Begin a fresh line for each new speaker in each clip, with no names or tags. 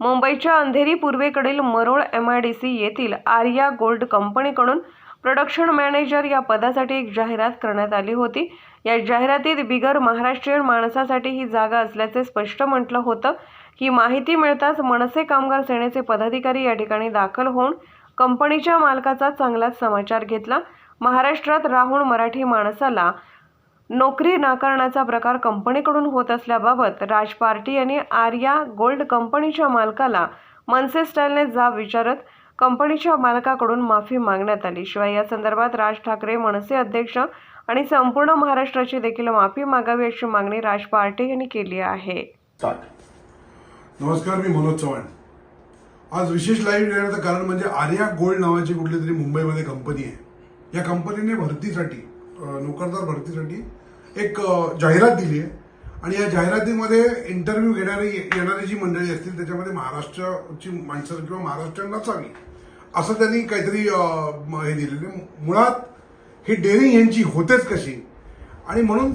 मुंबईच्या अंधेरी पूर्वेकडील Marol M I D C येथील आर्या गोल्ड कंपनीकडून प्रोडक्शन मॅनेजर या पदासाठी एक जाहिरात करण्यात आली होती. या जाहिरातीत बिगर महाराष्ट्रीयन माणसासाठी ही जागा असल्याचे स्पष्ट म्हटलं होतं. ही माहिती मिळताच मनसे कामगार सेनेचे पदाधिकारी या ठिकाणी दाखल होऊन कंपनीच्या मालकाचा चांगलाच समाचार घेतला. महाराष्ट्रात राहून मराठी माणसाला नोकरी नाकारण्याचा प्रकार कंपनीकडून होत असल्याबाबत राज पार्टी यांनी आर्या गोल्ड कंपनीच्या मालकाला मनसे स्टाईलने जाब विचारत कंपनीच्या मालकाकडून माफी मागण्यात आली. शिवाय या संदर्भात राज ठाकरे मनसे अध्यक्ष आणि संपूर्ण महाराष्ट्राची देखील माफी मागावी अशी मागणी राज पार्टी यांनी केली आहे.
नमस्कार मी मनोज चव्हाण. आज विशेष लाईव्ह येण्याचं कारण म्हणजे आर्या गोल्ड नावाची कुठली तरी मुंबईमध्ये कंपनी आहे. या कंपनीने भरतीसाठी नोकरदार भरतीसाठी एक जाहिरात दिली आहे. आणि या जाहिरातीमध्ये इंटरव्ह्यू घेणारी येणारी जी मंडळी असतील त्याच्यामध्ये महाराष्ट्राची माणसं किंवा महाराष्ट्र नसावी असं त्यांनी काहीतरी म- हे दिलेलं मुळात ही डेअरिंग यांची होतेच कशी? आणि म्हणून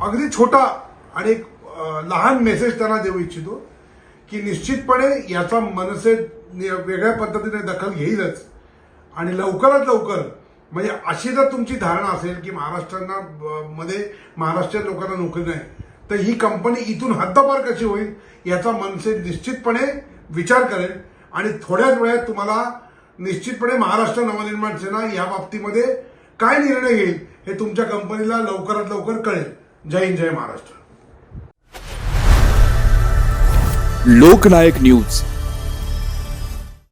अगदी छोटा आणि एक लहान मेसेज त्यांना देऊ इच्छितो की निश्चितपणे याचा मनसे वेगळ्या पद्धतीने दखल घेईलच. आणि लवकरात लवकर म्हणजे अशी जर तुमची धारणा असेल की महाराष्ट्रांना मध्ये महाराष्ट्रीयन लोकांना नोकरी नाही तर ही कंपनी इथून हद्दपार कशी होईल याचा मनसे निश्चितपणे विचार करेल. आणि थोड्याच वेळात तुम्हाला निश्चितपणे महाराष्ट्र नवनिर्माण सेना या बाबतीमध्ये काय निर्णय घेईल हे तुमच्या कंपनीला लवकरात लवकर कळेल. जय हिंद जय महाराष्ट्र.
लोकनायक न्यूज.